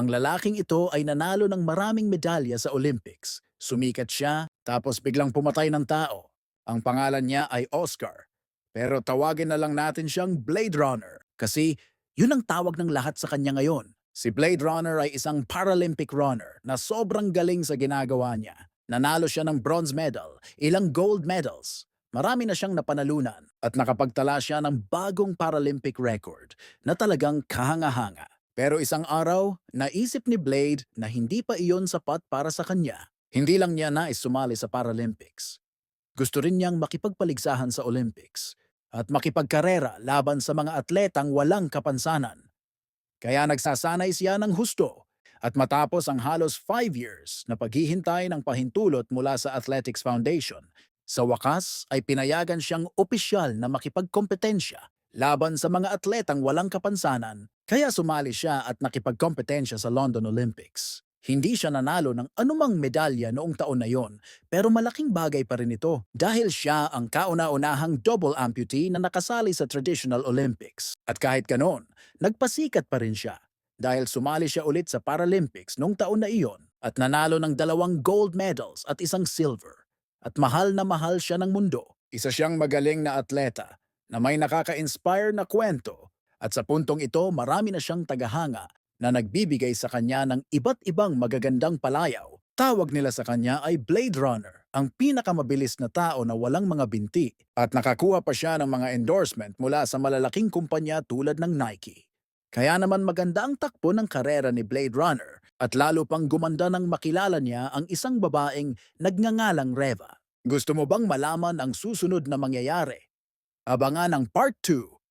Ang lalaking ito ay nanalo ng maraming medalya sa Olympics. Sumikat siya, tapos biglang pumatay ng tao. Ang pangalan niya ay Oscar. Pero tawagin na lang natin siyang Blade Runner kasi yun ang tawag ng lahat sa kanya ngayon. Si Blade Runner ay isang Paralympic runner na sobrang galing sa ginagawa niya. Nanalo siya ng bronze medal, ilang gold medals. Marami na siyang napanalunan at nakapagtala siya ng bagong Paralympic record na talagang kahanga-hanga. Pero isang araw, naisip ni Blade na hindi pa iyon sapat para sa kanya. Hindi lang niya nais sumali sa Paralympics. Gusto rin niyang makipagpaligsahan sa Olympics at makipagkarera laban sa mga atletang walang kapansanan. Kaya nagsasanay siya ng husto at matapos ang halos 5 years na paghihintay ng pahintulot mula sa Athletics Foundation, sa wakas ay pinayagan siyang opisyal na makipagkompetensya laban sa mga atletang walang kapansanan kaya sumali siya at nakipagkompetensya sa London Olympics. Hindi siya nanalo ng anumang medalya noong taon na yon, pero malaking bagay pa rin ito dahil siya ang kauna-unahang double amputee na nakasali sa Traditional Olympics. At kahit ganon, nagpasikat pa rin siya dahil sumali siya ulit sa Paralympics noong taon na iyon at nanalo ng dalawang gold medals at isang silver. At mahal na mahal siya ng mundo. Isa siyang magaling na atleta na may nakaka-inspire na kwento at sa puntong ito marami na siyang tagahanga na nagbibigay sa kanya ng iba't ibang magagandang palayaw. Tawag nila sa kanya ay Blade Runner, ang pinakamabilis na tao na walang mga binti at nakakuha pa siya ng mga endorsement mula sa malalaking kumpanya tulad ng Nike. Kaya naman maganda ang takbo ng karera ni Blade Runner at lalo pang gumanda nang makilala niya ang isang babaeng nagngangalang Reva. Gusto mo bang malaman ang susunod na mangyayari? Abangan ang part 2